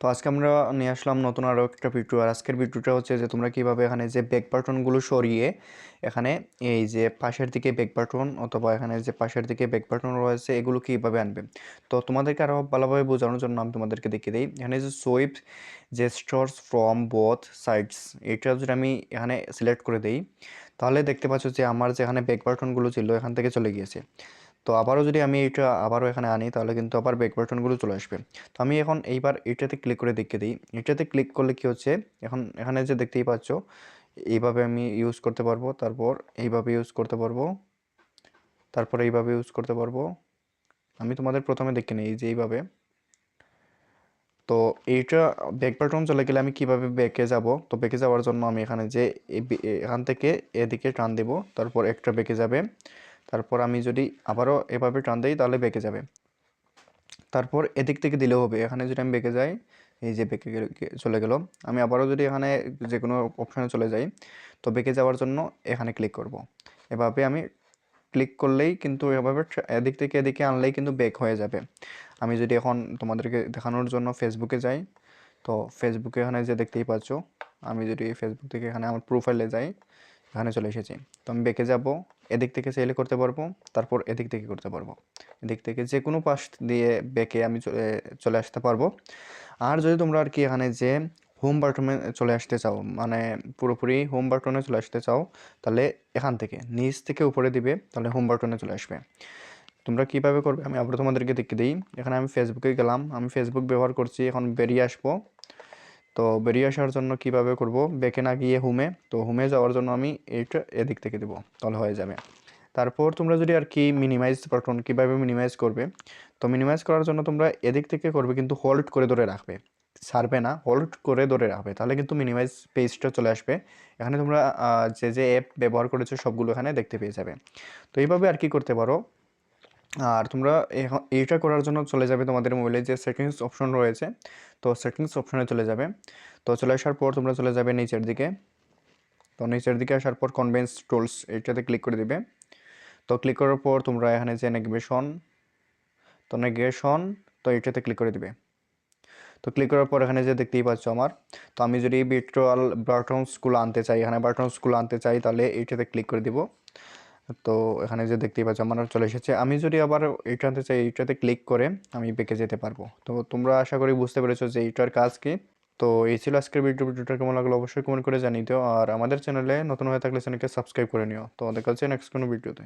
তো আজকে আমরা নিয়ে আসলাম নতুন আরও একটা ভিডিও আর আজকের ভিডিওটা হচ্ছে যে তোমরা কীভাবে এখানে যে ব্যাক বাটনগুলো সরিয়ে এখানে এই যে পাশের দিকে ব্যাক বাটন অথবা এখানে যে পাশের দিকে ব্যাক বাটন রয়েছে, এগুলো কীভাবে আনবে? তো তোমাদেরকে আরও ভালোভাবে বোঝানোর জন্য আমি তোমাদেরকে দেখিয়ে দিই। এখানে যে swipe gestures from both sides এটা যদি আমি এখানে সিলেক্ট করে দিই, তাহলে দেখতে পাচ্ছ যে আমার যেখানে ব্যাক বাটনগুলো ছিল, এখান থেকে চলে গিয়েছে। তো আবারও যদি আমি এটা আবারও এখানে আনি, তাহলে কিন্তু আবার ব্যাক বাটনগুলো চলে আসবে। তো আমি এখন এইবার এটাতে ক্লিক করে দেখে দিই। এটাতে ক্লিক করলে কি হচ্ছে, এখন এখানে যে দেখতেই পাচ্ছ, এইভাবে আমি ইউজ করতে পারব, তারপর এইভাবে ইউজ করতে পারব, তারপর এইভাবে ইউজ করতে পারব। আমি তোমাদের প্রথমে দেখে নিই যে এইভাবে। তো এইটা ব্যাক বাটন চলে গেলে আমি কীভাবে ব্যাকে যাব? তো ব্যাকে যাওয়ার জন্য আমি এখানে যে এখান থেকে এদিকে টান দেব, তারপর একটা ব্যাকে যাবে। তারপর আমি যদি আবারও এভাবে টান দিই, তাহলে বেঁকে যাবে। তারপর এদিক থেকে দিলেও হবে। এখানে যদি আমি বেঁকে যাই, এই যে বেঁকে চলে গেল। আমি আবারও যদি এখানে যে কোনো অপশানে চলে যাই, তো বেঁকে যাওয়ার জন্য এখানে ক্লিক করব। এভাবে আমি ক্লিক করলেই কিন্তু এভাবে এদিক থেকে এদিকে আনলেই কিন্তু বেক হয়ে যাবে। আমি যদি এখন তোমাদেরকে দেখানোর জন্য ফেসবুকে যাই, তো ফেসবুকে এখানে যে দেখতেই পাচ্ছ, আমি যদি ফেসবুক থেকে এখানে আমার প্রোফাইলে যাই এখানে চলে এসেছি। তো আমি বেঁকে যাব, এদিক থেকে চাইলে করতে পারব, তারপর এদিক থেকে করতে পারব। এদিক থেকে যে কোনো পাশ দিয়ে বেঁকে আমি চলে চলে আসতে পারব। আর যদি তোমরা আর কি এখানে যে হোম বাটনে চলে আসতে চাও মানে পুরোপুরি হোম বাটনে চলে আসতে চাও, তাহলে এখান থেকে, নিচ থেকে উপরে দিবে, তাহলে হোম বাটনে চলে আসবে। তোমরা কীভাবে করবে? আমি আবার তোমাদেরকে দেখে দিই। এখানে আমি ফেসবুকে গেলাম, আমি ফেসবুক ব্যবহার করছি, এখন বেরিয়ে আসব। তো বেরিয়ে আসার জন্য কীভাবে করব? বেঁকে না গিয়ে হুমে, তো হুমে যাওয়ার জন্য আমি এইটা এদিক থেকে দেবো, তাহলে হয়ে যাবে। তারপর তোমরা যদি আর কি মিনিমাইজ বাটন কীভাবে মিনিমাইজ করবে? তো মিনিমাইজ করার জন্য তোমরা এদিক থেকে করবে কিন্তু হোল্ড করে ধরে রাখবে। ছাড়বে না হোল্ড করে ধরে রাখবে, তাহলে কিন্তু মিনিমাইজ পেজটা চলে আসবে। এখানে তোমরা যে যে অ্যাপ ব্যবহার করেছ সবগুলো এখানে দেখতে পেয়ে যাবে। তো এইভাবে আর কি করতে পারো? আর তোমরা এইটা করার জন্য চলে যাবে তোমাদের মোবাইলে যে সেটিংস অপশন রয়েছে, তো সেটিংস অপশনে চলে যাবে। তো চলে আসার পর তোমরা চলে যাবে নিচের দিকে। তো নিচের দিকে আসার পর কনভেন্স টুলস এইটাতে ক্লিক করে দিবে। তো ক্লিক করার পর তোমরা এখানে যে নেগেশন তো নেগেশন তো এইটাতে ক্লিক করে দিবে। তো ক্লিক করার পর এখানে যে দেখতেই পাচ্ছ আমার, তো আমি যদি বিট্রোয়াল বাটনসগুলো আনতে চাই, এখানে বাটনসগুলো আনতে চাই, তাহলে এইটাতে ক্লিক করে দিব। তো এখানে যে দেখতেই পাচ্ছ আমার চলে এসেছে। আমি যদি আবার এইটাতে চাই, এইটাতে ক্লিক করে আমি বেঁকে যেতে পারব। তো তোমরা আশা করি বুঝতে পেরেছ যে এইটার কাজ কি। তো এই ছিল আজকের ভিডিও ভিডিওটা কেমন লাগল অবশ্যই কমেন্ট করে জানিয়ে দিও। আর আমাদের চ্যানেলে নতুন হয়ে থাকলে চ্যানেলকে সাবস্ক্রাইব করে নিও। তো দেখা হচ্ছে নেক্সট কোনো ভিডিওতে